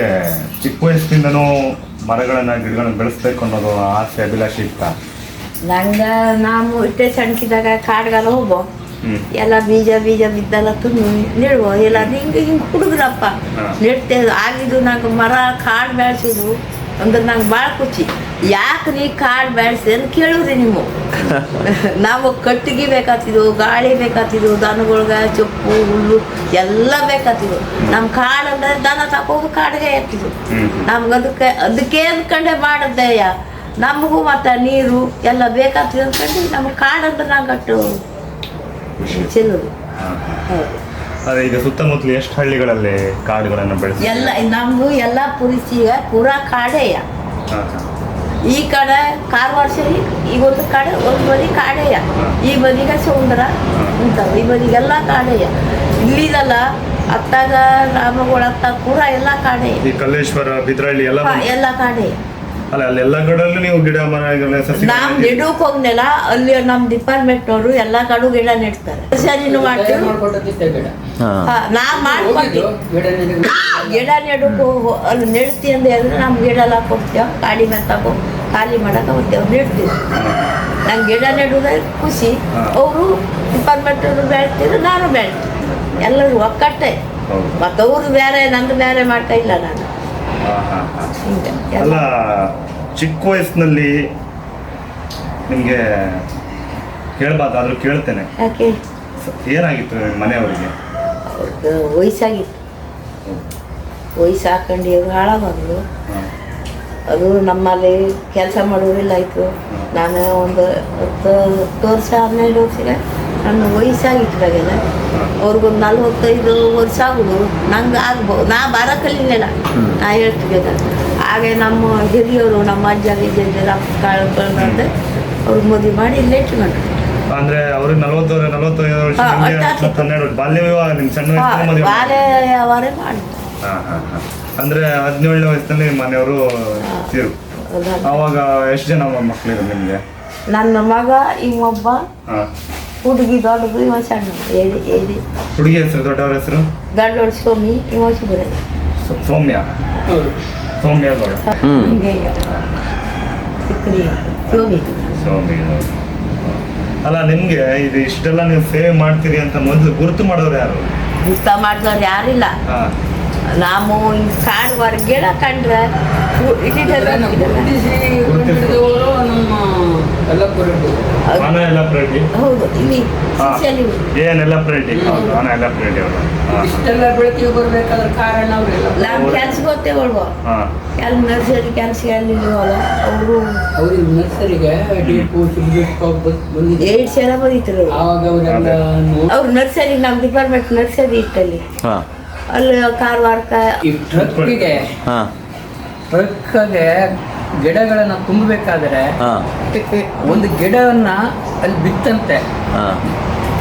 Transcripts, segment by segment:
ನಿಮಗೆ ಚಿಕ್ಕ ವಯಸ್ಸಿನಿಂದನೂ ಮರಗಳನ್ನ ಗಿಡಗಳನ್ನ ಬೆಳೆಸ್ಬೇಕು ಅನ್ನೋದು ಆಸೆ ಅಭಿಲಾಷೆ ಇತ್ತ? ನಂಗ ನಾವು ಇಟ್ಟೆ ಸಣ್ಕಿದಾಗ ಕಾಡ್ಗಾಲ ಹೋಗೋ ಹ್ಮ್. ಎಲ್ಲ ಬೀಜ ಬೀಜ ಬಿದ್ದಲ್ಲ ತುಂಬ ನೆಡುವ. ಎಲ್ಲ ಹಿಂಗೆ ಹಿಂಗ ಹುಡುಗ್ರಪ್ಪ. ನೆಡ್ತೆ ಆಗಿದ್ದು ನಂಗೆ ಮರ ಕಾಡು ಬೆಳೆಸಿದ್ರು ಅಂದ್ರೆ ನಂಗೆ ಭಾಳ ಖುಷಿ. ಯಾಕೆ ನೀ ಕಾಡು ಬೆಳೆಸಿ ಅಂತ ಕೇಳಿದ್ರಿ ನೀವು? ನಾವು ಕಟ್ಟಿಗೆ ಬೇಕಾತಿದ್ವು ಗಾಳಿ ಬೇಕಾತಿದ್ವು ದನಗಳ್ಗೆ ಚೊಪ್ಪು ಹುಲ್ಲು ಎಲ್ಲ ಬೇಕಾತಿದ್ವು ನಮ್ಮ ಕಾಡು ಅಂದ್ರೆ ದನ ತಕೋದು ಕಾಡಿಗೆ ಇರ್ತಿದ್ವು. ನಮ್ಗೆ ಅದಕ್ಕೆ ಅದಕ್ಕೆ ಅಂದ್ಕೊಂಡೆ ಮಾಡದ್ದಯ್ಯ ನಮಗೂ ಮತ್ತೆ ನೀರು ಎಲ್ಲ ಬೇಕಾಗ್ತದೆ ಅಂದ್ಕೊಂಡು ನಮ್ಗೆ ಕಾಡು ಅಂದ್ರೆ ನಾವು ಕಟ್ಟು ಚೆಲ್ಲೋದು ಅದೇ ಈಗ ಸುತ್ತಮುತ್ತಲು ಎಷ್ಟು ಹಳ್ಳಿಗಳಲ್ಲಿ ಕಾಡುಗಳನ್ನು ಬೆಳೆಸಿ ಎಲ್ಲ ನಮ್ಮದು ಎಲ್ಲ ಪುರಿಸಿಗ ಪೂರಾ ಕಾಡೇಯ. ಈ ಕಡೆ ಕಾರವಾರ ಸರಿ ಈಗ ಒಂದು ಕಡೆ ಒಂದು ಬದಿ ಕಾಡೆಯ ಈ ಬದಿಗೆ ಸೌಂದರ ಇಂಥವು ಈ ಬದಿಗೆಲ್ಲ ಕಾಡೆಯ. ಇಲ್ಲಿದಲ್ಲ ಅತ್ತಾಗ ರಾಮಗಳ ಅತ್ತ ಕೂಡ ಎಲ್ಲ ಕಾಡೆ ಈ ಕಲ್ಲೇಶ್ವರ ಬಿದ್ರಳ್ಳಿ ಎಲ್ಲ ಎಲ್ಲ ಕಾಡೆ ಅಲ್ಲ ಅಲ್ಲಿ ಎಲ್ಲ ನೀವು ಗಿಡ ಮರ ನಾವ್ ನೆಡೋಕ್ ಹೋಗ್ನೆಲ್ಲ ಅಲ್ಲಿ ನಮ್ ಡಿಪಾರ್ಟ್ಮೆಂಟ್ನವರು ಎಲ್ಲ ಕಡು ಗಿಡ ನೆಡ್ತಾರೆ. ಸರಿನು ಮಾಡ್ತೀವಿ ನಾ ಮಾಡ್ಕೊಡ್ತೀವಿ ಗಿಡ? ನೆಡೋಕು? ಅಲ್ಲಿ ನೆಡ್ತಿ ಅಂದ್ರೆ ನಮ್ ಗಿಡ ಎಲ್ಲ ಕೊಡ್ತೇವೆ ಕಾಡಿ ಮೇಲೆ ತಗೋ ಖಾಲಿ ಮಾಡಕ್ಕೆ ಅವ್ರು ನೆಡ್ತೀವಿ ನಂಗೆ ಗಿಡ ನೆಡೋದೇ ಖುಷಿ. ಅವರು ಡಿಪಾರ್ಟ್ಮೆಂಟ್ ಬೆಳ್ತಿದ್ರು ನಾನು ಬೆಳ್ತೀನಿ ಎಲ್ಲರೂ ಒಕ್ಕಟ್ಟೆ. ಮತ್ತು ಅವರು ಬೇರೆ ನಂದು ಬೇರೆ ಮಾಡ್ತಾ ಇಲ್ಲ ನಾನು. ಅಲ್ಲ ಎಲ್ಲ ಚಿಕ್ಕ ವಯಸ್ಸಿನಲ್ಲಿ ನಿಮಗೆ ಕೇಳಬಾರ್ದಾದ್ರೂ ಕೇಳ್ತೇನೆ. ಏನಾಗಿತ್ತು ಮನೆಯವರಿಗೆ? ವಯಸ್ಸಾಗಿತ್ತು. ವಯಸ್ಸು ಹಾಕೊಂಡು ಹಾಳಾಗೋದು. ಅದು ನಮ್ಮಲ್ಲಿ ಕೆಲಸ ಮಾಡೋರಿಲ್ಲ ಆಯಿತು. ನಾನು ಒಂದು ಹತ್ತು ಹತ್ತು ವರ್ಷ ಹನ್ನೆರಡು ವರ್ಷಕ್ಕೆ ನನ್ನ ವಯಸ್ಸಾಗಿಟ್ಟಾಗೆಲ್ಲ ಅವ್ರಿಗೊಂದು ನಲ್ವತ್ತೈದು ವರ್ಷ ಆಗೋದು. ನಂಗೆ ಆಗ್ಬೋದು. ನಾ ಬಾರ ಕಲೀಲಿಲ್ಲ ನಾ ಹೇಳ್ತಿದ್ದೆ ಹಾಗೆ ನಮ್ಮ ಹಿರಿಯವರು ನಮ್ಮ ಅಜ್ಜ ಗಿಜ್ಜ ಕಾಳುಗಳಂತೆ ಅವ್ರಿಗೆ ಮದುವೆ ಮಾಡಿ ಇಲ್ಲೇ ಇಟ್ಕೊಂಡ್ರು ಅಂದ್ರೆ ಅವ್ರಿಗೆ ನಲವತ್ತು ನಲವತ್ತೈದು ವರ್ಷ ಹನ್ನೆರಡು ಬಾಲ್ಯ ವಿವಾಹ ನಿಮ್ಮ ಸಣ್ಣ ಬಾಲ್ಯ ವ್ಯವಹಾರ ಮಾಡಿ ಹಾ, ಹಾ, ಹಾ. ಅಂದ್ರೆ ಹದಿನೇಳನೇ ವಯಸ್ಸಿನಲ್ಲಿ ಮನೆಯವರು ತೀರು ಅವಾಗ ಎಷ್ಟು ಜನ ಮಕ್ಕಳಿದ್ರು ನಿಮಗೆ? ನನ್ನ ಮಗ ಇವೊಬ್ಬ ಒಬ್ಬ ಹುಡುಗಿ ದೊಡ್ಡದು ಇವ ಸಣ್ಣ. ಹುಡುಗಿ ಹೆಸರು ದೊಡ್ಡವ್ರ ಹೆಸರು? ದೊಡ್ಡವ್ರ ಸ್ವಾಮಿ ಇವ ಶಿಬಿರ ಸೌ- ಸೌಮ್ಯ. ಸೌಮ್ಯ ಗೌಡ. ಸೌಮ್ಯ. ಅಲ್ಲ ನಿಮ್ಗೆ ಇದು ಇಷ್ಟೆಲ್ಲ ನೀವು ಸೇವೆ ಮಾಡ್ತೀರಿ ಅಂತ ಮೊದಲು ಗುರುತು ಮಾಡೋರು ಯಾರು? ಗುರ್ತ ಮಾಡಿದವ್ರು ಯಾರಿಲ್ಲ. ಹಾ. ನಾವು ಕಾಡು ಹೊರಗೇಳ ಕಂಡ್ರೆ ಹೌದು. ಇಲ್ಲಿ ಇಷ್ಟೆಲ್ಲ ಬೆಳಕಿಗೆ ಬರ್ಬೇಕಾದ್ರೆ ಕಾರಣ. ಕೆಲ ನರ್ಸರಿ ಕೆಲಸ ಎಲ್ಲಿಲ್ವಲ್ಲ ಅವರು ಅವ್ರಿಗೆ ನರ್ಸರಿಗೆ ಸಲ ಅವ್ರು ನರ್ಸರಿ ನಮ್ಮ ಡಿಪಾರ್ಟ್ಮೆಂಟ್ ನರ್ಸರಿ ಇತ್ತಲ್ಲಿ. ಹಾಂ. ಅಲ್ಲಿ ಕಾರವಾರಕ್ಕೆ ಈ ಟ್ರಕ್ಕಿಗೆ ಹಾಂ. ಟ್ರಕ್ಗೆ ಗಿಡಗಳನ್ನ ತುಂಬಬೇಕಾದ್ರೆ ಹಾಂ. ಒಂದು ಗಿಡವನ್ನ ಅಲ್ಲಿ ಬಿತ್ತಂತೆ. ಹಾಂ.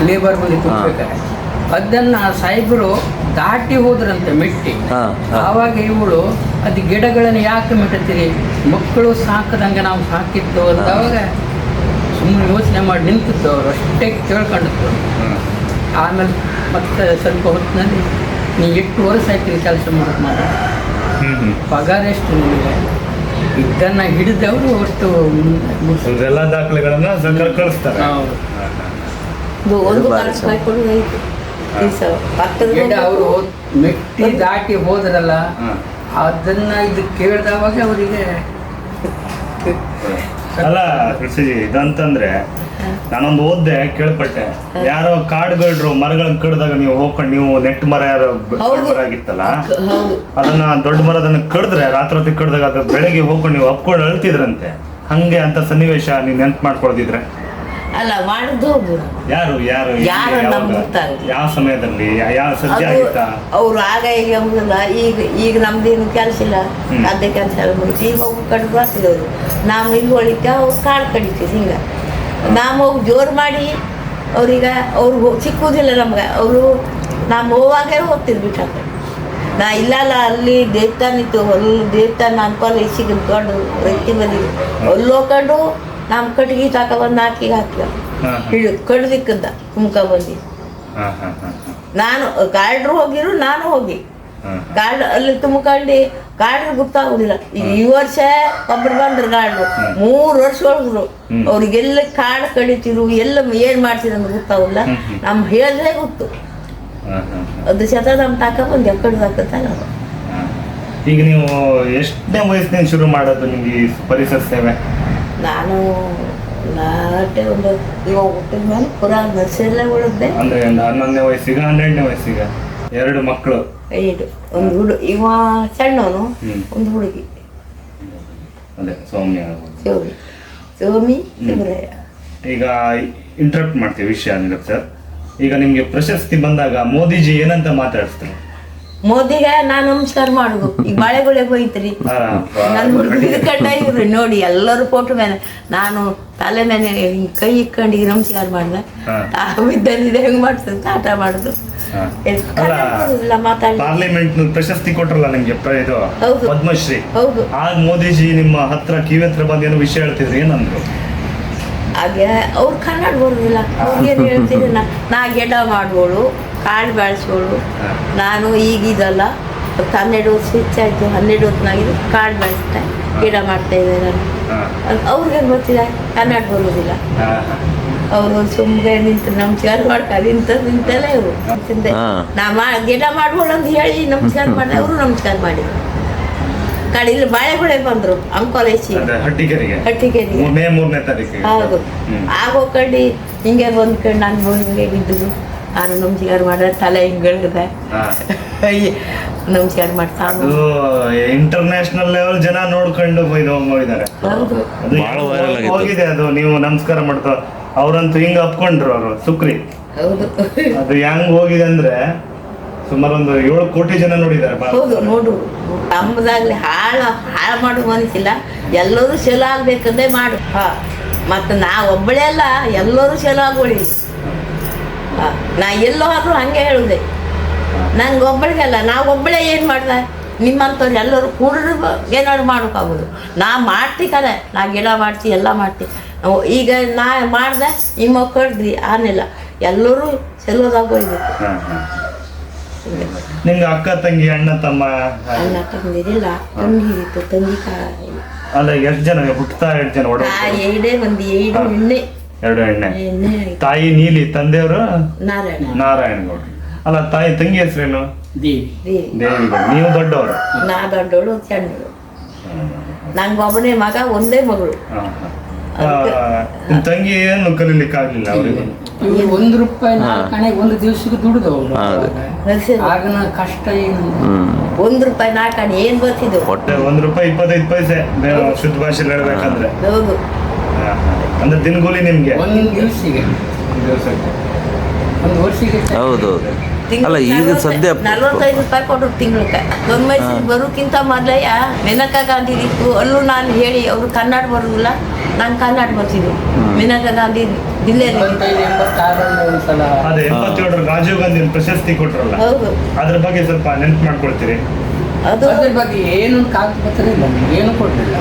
ಲೇಬರ್ ಬಂದು ತುಂಬಬೇಕಾದ್ರೆ. ಅದನ್ನ ಸಾಹೇಬರು ದಾಟಿ ಹೋದ್ರಂತೆ ಮೆಟ್ಟಿ. ಹಾ, ಹಾ. ಆವಾಗ ಇವಳು ಅದು ಗಿಡಗಳನ್ನು ಯಾಕೆ ಮೆಟ್ಟತ್ತೀರಿ? ಮಕ್ಕಳು ಸಾಕದಂಗೆ ನಾವು ಸಾಕಿತ್ತು ಅವಾಗ ಸುಮ್ಮನೆ ಯೋಚನೆ ಮಾಡಿ ನಿಂತಿತ್ತು ಅವರು. ಅಷ್ಟೇ ಕೇಳ್ಕೊಂಡಿತ್ತು. ಆಮೇಲೆ ಮತ್ತೆ ಸ್ವಲ್ಪ ಹೊತ್ತಿನಲ್ಲಿ ನೀವು ಎಷ್ಟು ವರ್ಷ ಆಯ್ತು ಕೆಲಸ ಮಾಡೋದು ಮಾಡಿ ಪಗಾರ ಎಷ್ಟು ನಿಮಗೆ? ಇದನ್ನ ಹಿಡಿದವರು ಅಷ್ಟು ಎಲ್ಲ ದಾಖಲೆಗಳನ್ನ ಸರ್ಕಾರ ಕಳಿಸ್ತಾರೆ. ಅವರು ಮೆಟ್ಟಿ ದಾಟಿ ಹೋದ್ರಲ್ಲ. ಅದನ್ನ ಇದು ಕೇಳಿದವಾಗ ಅವರಿಗೆ ಅಲ್ಲ ಕೃಷಿಜಿ ಇದಂತಂದ್ರೆ ನಾನೊಂದು ಓದ್ದೆ ಕೇಳ್ಪಟ್ಟೆ. ಯಾರೋ ಕಾಡುಗಳ್ರು ಮರಗಳನ್ನ ಕಡ್ದಾಗ ನೀವು ಹೋಗ್ಕೊಂಡು ನೀವು ನೆಟ್ ಮರ ಯಾರೋ. ಮರ ಆಗಿತ್ತಲ್ಲ? ಅದನ್ನ ದೊಡ್ಡ ಮರದನ್ನ ಕಡಿದ್ರೆ ರಾತ್ರಿ ಕಡ್ದಾಗ ಅದು ಬೆಳಗ್ಗೆ ಹೋಗ್ಕೊಂಡು ನೀವು ಅಪ್ಕೊಂಡು ಅಳ್ತಿದ್ರಂತೆ. ಹಂಗೆ ಅಂತ ಸನ್ನಿವೇಶ ನೀವು ನೆನ್ಪು ಮಾಡ್ಕೊಳ್ತಿದ್ರೆ ಅಲ್ಲ ಮಾಡಿದ್ದು ಯಾರು ಯಾರು ಯಾರು? ನಮ್ಗೆ ಗೊತ್ತಾಗಲ್ಲ. ಯಾವ ಸಮಯದಲ್ಲಿ ಯಾವ ಸದ್ಯ ಆಗಿತ್ತಾ? ಅವ್ರು ಆಗ ಈಗ ಎಂಬುದಿಲ್ಲ ಈಗ ಈಗ ನಮ್ದೇನು ಕೆಲಸ ಇಲ್ಲ. ಅದೇ ಕೆಲಸ ಎಲ್ಲ ಮುಗಿತು ಈಗ ಹೋಗಿ ಕಡಿದು ಬರ್ತಿದ್ದವ್ರು ನಾವು ಇಲ್ಲಿ ಹೊಳಿತೇವೆ ಅವ್ರು ಕಾಳು ಕಡಿತೀವಿ ಹಿಂಗೆ. ನಾವು ಹೋಗಿ ಜೋರು ಮಾಡಿ ಅವ್ರೀಗ ಅವ್ರು ಸಿಕ್ಕುವುದಿಲ್ಲ ನಮ್ಗೆ. ಅವರು ನಾವು ಹೋವಾಗೆ ಹೋಗ್ತಿದ್ವಿ ಬಿಟ್ಟಾಕ ನಾ ಇಲ್ಲಲ್ಲ ಅಲ್ಲಿ ದೇವಸ್ಥಾನ ಇತ್ತು ಹೊಲ್ ದೇವಸ್ಥಾನ ಅನ್ಪಲ್ಲಿ ಸಿಗಲ್ ದೊಡ್ಡ ವ್ಯಕ್ತಿ ಬಂದಿದ್ದು ಅಲ್ಲಿ ಹೋಗ್ಕೊಂಡು ನಮ್ಮ ಕಟ್ಗಿ ತಾಕ ಬಂದು ಆಕಿಗೆ ಹಾಕಿ. ಹಿಡಿದು ಕಡ್ದಿಕ್ಕಂತ ಕುಮ್ಕ ಬಂದಿ. ನಾನು ಕಾರ್ಡ್ರು ಹೋಗಿರು ನಾನು ಹೋಗಿ. ಕಾರ್ಡ್ ಅಲ್ಲಿ ತುಂಬಿಕೊಂಡು ಕಾರ್ಡ್ರು ಗೊತ್ತಾಗುದಿಲ್ಲ ಈ ವರ್ಷ ಒಬ್ರು ಬಂದ್ರು ಕಾರ್ಡ್ರು ಮೂರು ವರ್ಷ ಹೋದ್ರು. ಅವ್ರಿಗೆಲ್ಲ ಕಾರ್ಡ್ ಕಡಿತಿರು ಎಲ್ಲ ಏನ್ ಮಾಡ್ತಿದ್ರು ಅಂತ ಹ್ಮ್. ನಮ್ ಹೇಳಿದ್ರೆ ಗೊತ್ತು ಅದು ಶತ ನಮ್ ತಾಕ ಬಂದು ಎಕ್ಕಡ್ದು ಹಾಕತ್ತ ಈಗ ನೀವು ಎಷ್ಟನೇ ವಯಸ್ಸಿನ ಶುರು ಮಾಡೋದು ನಿಮ್ಗೆ ಪರಿಸರ ಸೇವೆ? ನಾನು ನಾಟೆ ಒಂದು ಇವಾಗ ಹುಟ್ಟಿದ ಮೇಲೆ ಪುರಾ ನರ್ಸರಿಯಲ್ಲೇ ಉಳಿದ್ದೆ. ಅಂದ್ರೆ ಒಂದು ಹನ್ನೊಂದನೇ ವಯಸ್ಸಿಗ ಹನ್ನೆರಡನೇ ವಯಸ್ಸಿಗ? ಎರಡು ಮಕ್ಕಳು ಐದು. ಒಂದು ಹುಡು ಇವ ಸಣ್ಣವನು. ಒಂದು ಹುಡುಗಿ. ಅದೇ ಸೌಮ್ಯ ಸೌಮಿ ಶಿವರಾಯ ಈಗ ಇಂಟ್ರಪ್ಟ್ ಮಾಡ್ತೀವಿ ವಿಷಯ ನಿರಪ್ ಸರ್. ಈಗ ನಿಮಗೆ ಪ್ರಶಸ್ತಿ ಬಂದಾಗ ಮೋದಿಜಿ ಏನಂತ ಮಾತಾಡಿಸ್ತಾರೆ? ಮೋದಿಗೆ ನಾ ನಮಸ್ಕಾರ ಮಾಡುದು. ಈ ಬಾಳೆಗೊಳೆ ಹೋಯ್ತ್ರಿ. ನನ್ನ ಹುಡುಗ ಕಂಡ ಇವ್ರಿ ನೋಡಿ ಎಲ್ಲರೂ ಫೋಟೋ ಮೇಲೆ ನಾನು ತಲೆ ಮೇಲೆ ಹಿಂಗ್ ಕೈ ಇಕ್ಕೊಂಡು ಈಗ ನಮಸ್ಕಾರ ಮಾಡ್ದೆ. ಹಾ. ತಾವಿದ್ದಂದಿದೆ ಹೆಂಗ್ ಮಾಡ್ತದೆ ಆಟ ಮಾಡುದು. ಪಾರ್ಲಿಮೆಂಟ್ ಪ್ರಶಸ್ತಿ ಕೊಟ್ರಲ್ಲ ನಿಮ್ಗೆ ಇದು. ಪದ್ಮಶ್ರೀ? ಹೌದು. ಆಗ ಮೋದಿಜಿ ನಿಮ್ಮ ಹತ್ರ ಕಿವಿ ಹತ್ರ ಬಂದು ಏನೋ ವಿಷಯ ಹೇಳ್ತಿದ್ರಿ ಏನಂದ್ರು? ಹಾಗೆ ಅವ್ರು ಕನ್ನಡ ಬರುದಿಲ್ಲ ಅವ್ರಿಗೆ ಹೇಳ್ತೀನಿ ನಾ ಗೆಡ ಮಾಡ್ಬೋಳು ಕಾಳು ಬೆಳೆಸೋಳು ನಾನು ಈಗಿದಲ್ಲ ಹತ್ತು ಹನ್ನೆರಡು ವರ್ಷ ಹೆಚ್ಚಾಯ್ತು ಹನ್ನೆರಡು ಹೊತ್ತಿನಾಗಿದ್ದು ಕಾಡು ಬೆಳೆಸ್ತೆ ಗಿಡ ಮಾಡ್ತಾ ಇದ್ದೆ ನಾನು. ಅವ್ರಿಗೆ ಗೊತ್ತಿಲ್ಲ ಕನ್ನಡ ಬರೋದಿಲ್ಲ. ಅವರು ಸುಮ್ಮನೆ ನಿಂತು ನಮಸ್ಕಾರ ಮಾಡ್ತಾರೆ ನಿಂತ ನಿಂತಲೇ ಇವರು. ನಾ ಮಾ ಗಿಡ ಮಾಡ್ಬೋಳು ಅಂತ ಹೇಳಿ ನಮಸ್ಕಾರ ಮಾಡಿ ಅವರು ನಮಸ್ಕಾರ ಮಾಡಿದ್ರು. ಕಡೆಯಲ್ಲಿ ಬಾಳೆಗೊಳೆ ಬಂದರು ಅಂಕೋಲೇಶಿ. ಹಟ್ಟಿಗೆರಿಗೆ. ಹೌದು. ಆಗೋ ಕಡ್ಡಿ ಹಿಂಗೆ ಬಂದ್ಕೊಂಡು ನಾನು ಹಿಂಗೆ ಬಿದ್ದುದು. ನಾನು ನಮಸ್ಕಾರ ಮಾಡಿದೆ ತಲೆ ಹಿಂಗಳಿದೆ. ನಮಸ್ಕಾರ ಮಾಡ್ತಾ ಇಂಟರ್ನ್ಯಾಷನಲ್ ಲೆವೆಲ್ ಜನ ನೋಡ್ಕೊಂಡು ಇದು ಹೋಗಿದ್ದಾರೆ. ಹೋಗಿದೆ ಅದು ನೀವು ನಮಸ್ಕಾರ ಮಾಡ್ತಾ ಅವ್ರಂತೂ ಹಿಂಗ ಅಪ್ಕೊಂಡ್ರು ಅವರು ಸುಕ್ರಿ. ಹೌದು. ಅದು ಹೆಂಗ್ ಹೋಗಿದೆ ಅಂದ್ರೆ ಸುಮಾರು ಒಂದು ಏಳು ಕೋಟಿ ಜನ ನೋಡಿದ್ದಾರೆ ಹೌದು ನೋಡು. ನಮ್ಮದಾಗ್ಲಿ ಹಾಳು ಹಾಳು ಮಾಡು ಮನಸ್ಸಿಲ್ಲ. ಎಲ್ಲರೂ ಶೆಲ ಆಗ್ಬೇಕಂದೇ ಮಾಡು. ಹಾ. ಮತ್ತು ನಾ ಒಬ್ಬಳೇ ಅಲ್ಲ ಎಲ್ಲರೂ ಶೆಲ ಆಗೋಳಿ. ನಾ ಎಲ್ಲೋ ಆದರೂ ಹಂಗೆ ಹೇಳಿದೆ. ನಂಗೆ ಒಬ್ಬಳಿಗಲ್ಲ ನಾವು ಒಬ್ಬಳೇ ಏನು ಮಾಡ್ದೆ? ನಿಮ್ಮಂಥವ್ರು ಎಲ್ಲರೂ ಕೂಡ್ರು ಏನಾದ್ರು ಮಾಡೋಕ್ಕಾಗೋದು ನಾ ಮಾಡ್ತಿ ಕದೆ ನಾ ಗಿಡ ಮಾಡ್ತಿ ಎಲ್ಲ ಮಾಡ್ತಿ. ನಾವು ಈಗ ನಾ ಮಾಡ್ದೆ ನಿಮ್ಮ ಕಡ್ದ್ರಿ ಆನೆಲ್ಲ ಎಲ್ಲರೂ ಹಾ. ನಿಮ್ಗೆ ಅಕ್ಕ ತಂಗಿ ಅಣ್ಣ ತಮ್ಮ? ಅಣ್ಣ ತಂಗಿರಿಲ್ಲ ತಂಗಿ ಇತ್ತು ತಂಗಿ ಅಲ್ಲ ಎಷ್ಟು ಜನ? ಹುಟ್ಟುತ್ತಾ ಎಷ್ಟು ಜನ? ಎರಡೇ ಮಂದಿ ಏಡು ಎಣ್ಣೆ ಎರಡು ಎಣ್ಣೆ. ತಾಯಿ ನೀಲಿ ತಂದೆಯವರು ನಾರಾಯಣ. ನಾರಾಯಣಗೌಡ್ರು ಅಲ್ಲ ತಾಯಿ ತಂಗಿ ಹೆಸರೇನು? ದೇವಿ. ನೀವು ದೊಡ್ಡವರು? ನಾ ದೊಡ್ಡವಳು ಸಣ್ಣವಳು. ನಂಗೆ ಒಬ್ಬನೇ ಮಗ ಒಂದೇ ಮಗಳು. ತಂಗಿ ಏನು ಕಲೀಲಿಕ್ಕೆ ಆಗ್ಲಿಲ್ಲ ಅವ್ರಿಗೆ? ಒಂದು ರೂಪಾಯಿ ನಾಲ್ಕು ಹಣೆಗೆ ಒಂದು ದಿವಸಕ್ಕೆ. ನರ್ಸರಿ ಆಗಿನ ಕಷ್ಟ ಏನು? ಒಂದು ರೂಪಾಯಿ ನಾಲ್ಕಣೆ ಏನ್ ಬರ್ತಿದ್ದು ಒಟ್ಟೆ ಒಂದ್ ರೂಪಾಯಿ ಇಪ್ಪತ್ತೈದು ಪೈಸೆ ಬೇರೆ ಶುದ್ಧ ಭಾಷೆ ಹೇಳ್ಬೇಕಂದ್ರೆ. ಹೌದು. ಅಂದ್ರೆ ದಿನಗೂಲಿ ನಿಮ್ಗೆ? ಒಂದು ದಿವಸಿಗೆ. ಒಂದು ವರ್ಷಕ್ಕೆ ಹೌದು ತಿಂಗ್ಳು ಅಲ್ಲ ಈಗ ಸದ್ಯ ನಲ್ವತ್ತೈದು ರೂಪಾಯಿ ಕೊಟ್ಟರು ತಿಂಗ್ಳಕ್ಕೆ. ಒಂದು ಮೈಸೂರಿಗೆ ಬರೋಕ್ಕಿಂತ ಮೊದಲಯ್ಯ ಮೇನಕಾ ಗಾಂಧಿ ಇತ್ತು. ಅಲ್ಲೂ ನಾನು ಹೇಳಿ ಅವರು ಕನ್ನಡ ಬರೋದಿಲ್ಲ. ನಾನು ಕನ್ನಡ ಬರ್ತಿದ್ದೆ. ಮೇನಕಾ ಗಾಂಧಿ ಜಿಲ್ಲೆಯಲ್ಲಿ. ಅದೇ ಎಪ್ಪತ್ತೇಳರ ರಾಜೀವ್ ಗಾಂಧಿ ಪ್ರಶಸ್ತಿ ಕೊಟ್ರಲ್ಲ? ಹೌದು. ಅದ್ರ ಬಗ್ಗೆ ಸ್ವಲ್ಪ ನೆನಪು ಮಾಡ್ಕೊಳ್ತೀರಿ? ಅದು ಅದ್ರ ಬಗ್ಗೆ ಏನು ಕಾಗದ ಪತ್ರ ಇಲ್ಲ ಏನು ಕೊಡಲಿಲ್ಲ.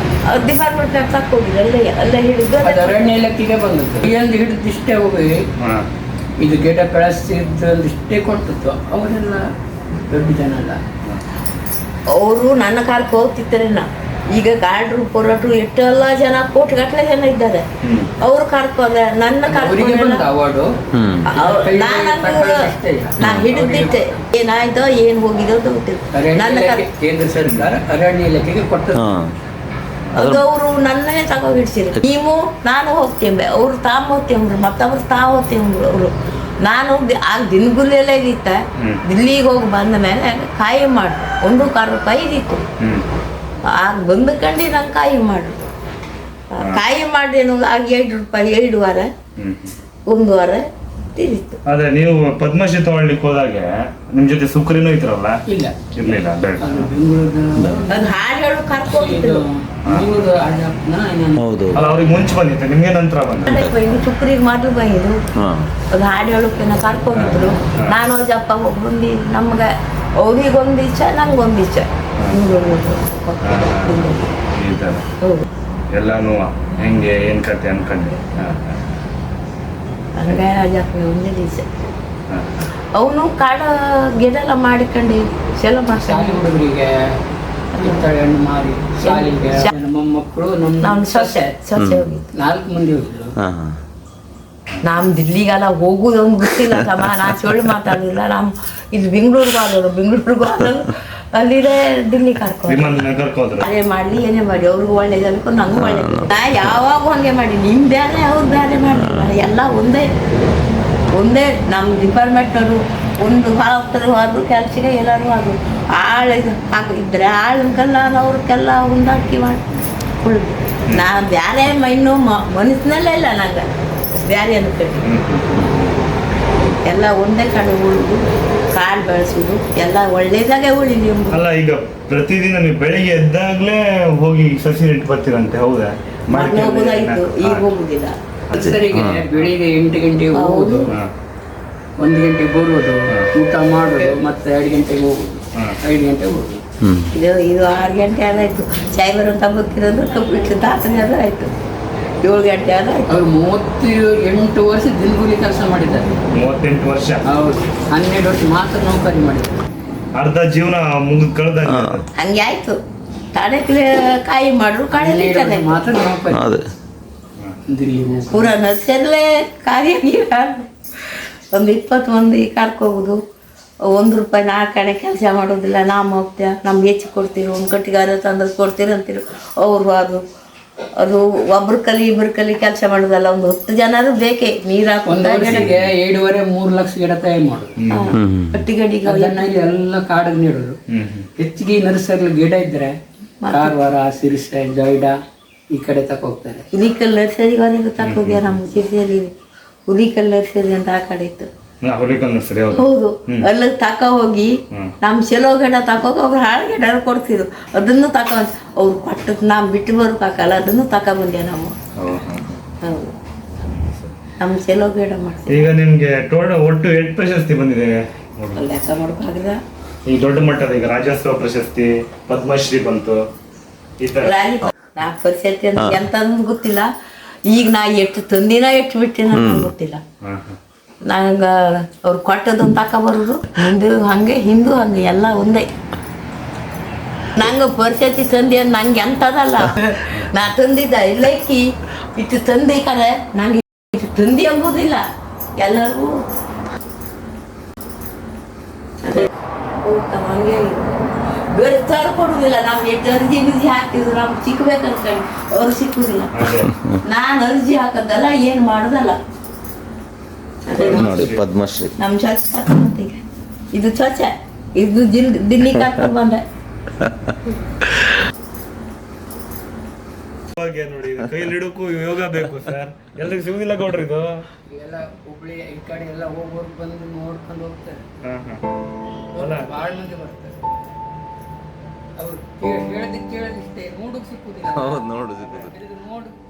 ಡಿಪಾರ್ಟ್ಮೆಂಟ್ ತಕ್ಕೋಗಿಲ್ಲ ಅಲ್ಲೇ ಅಲ್ಲೇ ಹಿಡಿದು ಅದು ಅರಣ್ಯ ಇಲಾಖೆಗೆ ಬಂದದ್ದು. ಇಲ್ಲಿ ಹಿಡಿದಿಷ್ಟೇ ಹೋಗಿ ಹಾ. ಇದು ಗಿಡ ಬೆಳೆಸ್ತಿದ್ದು ಇಷ್ಟೇ ಕೊಟ್ಟಿತ್ತು ಅವರೆಲ್ಲ ದೊಡ್ಡ ಜನ ಅಲ್ಲ. ಅವರು ನನ್ನ ಕಾಲಕ್ಕೆ ಹೋಗ್ತಿದ್ದಾರೆ ನಾ ಈಗ ಗಾಡ್ರು ಕೊರಟ್ರು ಎಷ್ಟೆಲ್ಲ ಜನ ಕೋಟಿಗಟ್ಟಲೆ ಜನ ಇದ್ದಾರೆ. ಅವ್ರು ಕರ್ಕೊಂಡ್ರೆ ನನ್ನ ನಾ ಹಿಡಿದಿಟ್ಟೆ ಏನಾಯ್ತೋ ಏನ್ ಹೋಗಿದೋ ಅಂತ ಗೊತ್ತಿಲ್ಲ ನನ್ನ ಕೇಂದ್ರ ಸರ್ಕಾರ ಅರಣ್ಯ ಇಲಾಖೆಗೆ ಕೊಟ್ಟ ಅವರು ನನ್ನೇ ತಗೋ ಹಿಡ್ಸಿದ್ರು ನೀವು ನಾನು ಹೋಗ್ತೇವೆ ಅವ್ರು ತಾಮ್ ಹೋಗ್ತೇವ್ರು ಮತ್ತವ್ರು ತಾ ಹೋಗ್ತೇವ್ರು ಅವರು ನಾನು ಆ ಆಗ ದಿನಗುಲ್ಲೆಲ್ಲ ಇದಿತ್ತ. ದಿಲ್ಲಿಗೆ ಹೋಗಿ ಬಂದ ಮೇಲೆ ಕಾಯಿ ಮಾಡಿ. ಒಂದು ಕಾರು ರೂಪಾಯಿ ಇದಿತ್ತು. ಆಗ ಬಂದು ಕಂಡು ನಂಗೆ ಕಾಯಿ ಮಾಡು. ಕಾಯಿ ಮಾಡಿದೇನು ಆಗ ಎರಡು ರೂಪಾಯಿ ಎರಡು ವಾರ ಒಂದು ವಾರ ತಿರಿತ್ತು ಅದೇ ನೀವು ಪದ್ಮಶ್ರೀ ತಗೊಳ್ಲಿಕ್ಕೆ ಹೋದಾಗ ನಿಮ್ ಜೊತೆ ಸುಕ್ರಿನೂ ಇದ್ರಲ್ಲ? ಇಲ್ಲ. ಇರ್ಲಿಲ್ಲ ಬೇಡ. ಅದು ಹಾಡು ಹೇಳು ಕರ್ಕೊಂಡಿದ್ರು ಹೌದು. ಅಲ್ಲ ಅವ್ರಿಗೆ ಮುಂಚೆ ಬಂದಿತ್ತು ನಿಮ್ಗೆ ನಂತರ ಬಂದ ಸುಕ್ರಿಗೆ ಮಾತ್ರ ಬಂದಿದ್ದು ಹಾ. ಅದು ಹಾಡು ಹೇಳೋಕೆ ನಾ ಕರ್ಕೊಂಡಿದ್ರು ನಾನು ಅಜ್ಜಪ್ಪ ಹೋಗಿ ಬಂದು ನಮ್ಗೆ ಅವ್ರಿಗೊಂದು ಇಚ್ಛೆ ನಂಗೊಂದು ಇಚ್ಛೆ. ಈ ಎಲ್ಲಾನು ಹೆಂಗೆ ಏನ್ ಕತೆ ಅನ್ಕೊಂಡೆ. ಅವನು ಕಾಡ ಗಿಡ ಎಲ್ಲ ಮಾಡಿಕೊಂಡು. ಹುಡುಗರಿಗೆ ಹಣ್ಣು ಮಾರಿ ಶಾಲೆಗೆ ನಮ್ಮ ಮೊಮ್ಮಕ್ಕಳು ನಮ್ಮ ನಾನು ಸೊಸೆ ಸೊಸೆ. ಹೋಗಿದ್ದು. ನಾಲ್ಕು ಮಂದಿ ಹೋಗಿದ್ರು. ಇಲ್ಲಿಗೆಲ್ಲ ಹೋಗುದು ಗೊತ್ತಿಲ್ಲ ತಮ್ಮ. ನಾ ಸುಳ್ಳು ಮಾತಾಡಲಿಲ್ಲ ನಮ್ಮ ಇದು ಬೆಂಗಳೂರಿಗೆ ಆಗೋದು ಬೆಂಗಳೂರಿಗೆ ಆಗೋದು ಅಲ್ಲಿದೆ ದಿಲ್ಲಿ ಕರ್ಕೊಂಡು. ವಿಮಾನ ಕರ್ಕೋದ್ರು ಅದೇ ಮಾಡಲಿ ಏನೇ ಮಾಡಿ ಅವ್ರಿಗೂ ಒಳ್ಳೇದು ಅನ್ಕೊಂಡು ನಂಗೂ ಒಳ್ಳೇದು. ನಾ ಯಾವಾಗ ಹಂಗೆ ಮಾಡಿ ನಿಮ್ ಬೇರೆ ಅವ್ರು ಬೇರೆ ಮಾಡಿ. ಎಲ್ಲ ಒಂದೇ ಒಂದೇ ನಮ್ಮ ಡಿಪಾರ್ಟ್ಮೆಂಟ್ನವರು ಒಂದು ಹಾಕ್ತಾರೆ ಅದು ಕೆಲಸಕ್ಕೆ ಎಲ್ಲರೂ ಅದು. ಆಳು ಇದು ಹಾಕಿ ಇದ್ರೆ ಆಳುಗೆಲ್ಲ ಅವ್ರಿಗೆಲ್ಲ ಹೊಂದಾಕಿ ಮಾಡಿ ಉಳ್ದು ನಾ ಬೇರೆ ಮೈನು ಮನಸ್ಸಿನಲ್ಲೇ ಇಲ್ಲ ನಂಗೆ. ಬೇರೆ ಅನ್ಕೊಂಡು. ಎಲ್ಲ ಒಂದೇ ಕಡೆ ಉಳಿದು ಕಾಳು ಬೆಳೆಸೋದು ಎಲ್ಲ ಒಳ್ಳೇದಾಗೆ ಉಳಿಲಿ ಅಲ್ಲ ಈಗ ಪ್ರತಿದಿನ ನೀವು ಬೆಳಿಗ್ಗೆ ಎದ್ದಾಗ್ಲೇ ಹೋಗಿ ಸಸಿ ನೆಟ್ಟು ಬರ್ತೀರಂತೆ ಹೌದಾ? ಮೊದ್ಲು ಹೋಗೋದಾಯ್ತು ಈಗ ಹೋಗುದಿಲ್ಲ. ಸರಿಗೆ ಬೆಳಿಗ್ಗೆ ಎಂಟು ಗಂಟೆಗೆ ಹೋಗುದು. ಒಂದು ಗಂಟೆಗೆ ಬರುವುದು ಊಟ ಮಾಡುದು ಮತ್ತೆ ಎರಡು ಗಂಟೆಗೆ ಹೋಗುದು. ಐದು ಗಂಟೆಗೆ ಹೋಗುದು. ಇದು ಇದು ಆರು ಗಂಟೆ ಆದಾಯ್ತು ಸಾಯಿಬರು ತಂಬಕ್ಕಿರೋದು ದಾಸನೆ ತಾತನೇ ಆದಾಯ್ತು ಏಳು ಗಂಟೆ ಆದ? ಅವರು ಮೂವತ್ತು ಎಂಟು ವರ್ಷ ದಿನಗೂಲಿ ಕೆಲಸ ಮಾಡಿದ್ದಾರೆ. ಮೂವತ್ತೆಂಟು ವರ್ಷ? ಹೌದು. ಹನ್ನೆರಡು ವರ್ಷ ಮಾತ್ರ ನೌಕರಿ ಮಾಡಿದ್ದಾರೆ. ಅರ್ಧ ಜೀವನ ಮುಗಿದ್ ಕಳ್ದ ಹಂಗೆ ಆಯ್ತು. ತಾಡಕ್ಕೆ ಕಾಯಿ ಮಾಡ್ರು ವರ್ಷ ಮಾತ್ರ ನೌಕರಿ. ಅದೇ. ಪೂರ ನರ್ಸಲ್ಲೇ ಕಾರ್ಯ ಗೀರ ಒಂದು ಇಪ್ಪತ್ತು ಮಂದಿ ಕರ್ಕೋಬೋದು ಒಂದು ರೂಪಾಯಿ ನಾಲ್ಕು ಕಡೆ ಕೆಲಸ ಮಾಡೋದಿಲ್ಲ. ನಾವು ಹೋಗ್ತೇವೆ ನಮ್ಗೆ ಹೆಚ್ಚು ಕೊಡ್ತೀರಿ. ಒಂದು ಕಟ್ಟಿಗಾರ ತಂದ್ರೆ ಕೊಡ್ತೀರಿ ಅಂತೀರಿ. ಅವರು ಅದು. ಅದು ಒಬ್ರು ಕಲಿ ಇಬ್ರು ಕಲಿ ಕೆಲಸ ಮಾಡೋದಲ್ಲ ಒಂದು ಹತ್ತು ಜನರು ಬೇಕೇ. ನೀರ್ ಒಂದು ವರ್ಷಕ್ಕೆ ಎರಡೂವರೆ ಮೂರು ಲಕ್ಷ ಗಿಡ ತಯಾರು ಮಾಡುದು. ಕಟ್ಟಿಗಡಿಗೆ ಅದನ್ನ ಇಲ್ಲಿ ಎಲ್ಲ ಕಾಡಿಗೆ ನೀಡೋದು. ಹೆಚ್ಚಿಗೆ ನರ್ಸರಿ ಗಿಡ ಇದ್ರೆ ಕಾರವಾರ ಸಿರಿಸೆ ಜೈಡ ಈ ಕಡೆ ತಕ ಹೋಗ್ತಾರೆ. ಹುಲಿಕಲ್ ನರ್ಸರಿ ಹೋಗ್ಯಾರ ನಮ್ಮ ಸಿರಿಯಲ್ಲಿ ಹುಲಿಕಲ್ ನರ್ಸರಿ ಅಂತ ಆ ಕಡೆ ಇತ್ತು. ಹೌದು. ಹೌದು. ಅಲ್ಲಿ ತಕ ಹೋಗಿ ನಮ್ ನಮ್ಮ ಚೆಲೋ ಗಿಡ ತಕೋಗಿ ಅವ್ರು ಹಾಳು ಗಿಡ ಕೊಡ್ತಿದ್ರು. ಅದನ್ನು ತಾಕ ಅವ್ರು ಕೊಟ್ಟದ್ದು ನಾವು ಬಿಟ್ಟು ಬರೋಕ್ಕಾಗಲ್ಲ ಅದನ್ನು ತಾಕ ಬಂದೆ ನಾವು? ಹೌದು, ಹೌದು. ಹೌದು. ನಮ್ಮ ಚೆಲೋ ಗಿಡ ಮಾಡ್ತೀವಿ. ಈಗ ನಿಮ್ಗೆ ಟೋಟಲ್ ಒಟ್ಟು ಎಷ್ಟು ಪ್ರಶಸ್ತಿ ಬಂದಿದೆ. ಲೆಕ್ಕ ಮಾಡೋಕ್ಕಾಗಲ್ಲ ಈ ದೊಡ್ಡ ಮಟ್ಟದ ಈಗ ರಾಜ್ಯೋತ್ಸವ ಪ್ರಶಸ್ತಿ ಪದ್ಮಶ್ರೀ ಬಂತು ಈ ತರ. ರಾಗಿ ನಾ ಪರಿಸ್ಥಿತಿ ಅಂತ ಎಂತ ಗೊತ್ತಿಲ್ಲ. ಈಗ ನಾ ಎಷ್ಟು ತಂದಿನ ಎಷ್ಟು ಬಿಟ್ಟಿನ ಗೊತ್ತಿಲ್ಲ. ನಂಗೆ ಅವ್ರು ಕೊಟ್ಟದನ್ನು ತಗೊಬರೋದು ಹಿಂದೂ ಹಂಗೆ ಹಿಂದೂ ಹಂಗೆ ಎಲ್ಲ ಒಂದೇ. ನಂಗೆ ಪರಿಸ್ಥಿತಿ ತಂದೆ ನಂಗೆ ಎಂಥದಲ್ಲ ನಾ ತಂದಿದ್ದ ಇಲ್ಲಕ್ಕಿ ಇಟ್ಟು ತಂದಿ ಕರೆ ನಂಗೆ ಇಟ್ಟು ತಂದಿ ಎಂಬುದಿಲ್ಲ ಎಲ್ಲರಿಗೂ. ಹಂಗೆ. ಬೇರೆ ತರ ಕೊಡುದಿಲ್ಲ. ನಾವು ಎಷ್ಟು ಅರ್ಜಿ ಬಿಜಿ ಹಾಕ್ತಿದ್ರು ನಮ್ಗೆ ಸಿಕ್ಕಬೇಕಂತ ಅವ್ರು ಸಿಕ್ಕುದಿಲ್ಲ. ನಾನು ಅರ್ಜಿ ಹಾಕದಲ್ಲ ಏನು ಮಾಡೋದಲ್ಲ. ನೋಡಿ ಪದ್ಮಶ್ರೀ. ನಮ್ ಚಾಚ ಇದು ಚಾಚ ಇದು ಜಿಲ್ ದಿಲ್ಲಿ ಬಂದೆ ಇವಾಗ ನೋಡಿ ಕೈಯಲ್ಲಿ ಹಿಡಕ್ಕೂ ಯೋಗ ಬೇಕು ಸರ್. ಎಲ್ರಿಗೂ ಸಿಗುದಿಲ್ಲ ಗೌಡ್ರಿ ಇದು? ಎಲ್ಲ ಹುಬ್ಳಿ ಈ ಕಡೆ ಎಲ್ಲ ಹೋಗೋರು ಬಂದು ನೋಡ್ಕೊಂಡು ಹೋಗ್ತಾರೆ. ಹಾ, ಹಾ. ಅಲ್ಲ ಭಾಳ ಮಂದಿ ಬರ್ತಾರೆ. ಅವ್ರು ಹೇಳ್ದಕ್ಕೆ ಕೇಳದಿಷ್ಟೇ ನೋಡಕ್ ಸಿಕ್ಕುದಿಲ್ಲ. ಹೌದು ನೋಡು ಇದು ನೋಡು. ಕಿಟ್ಟು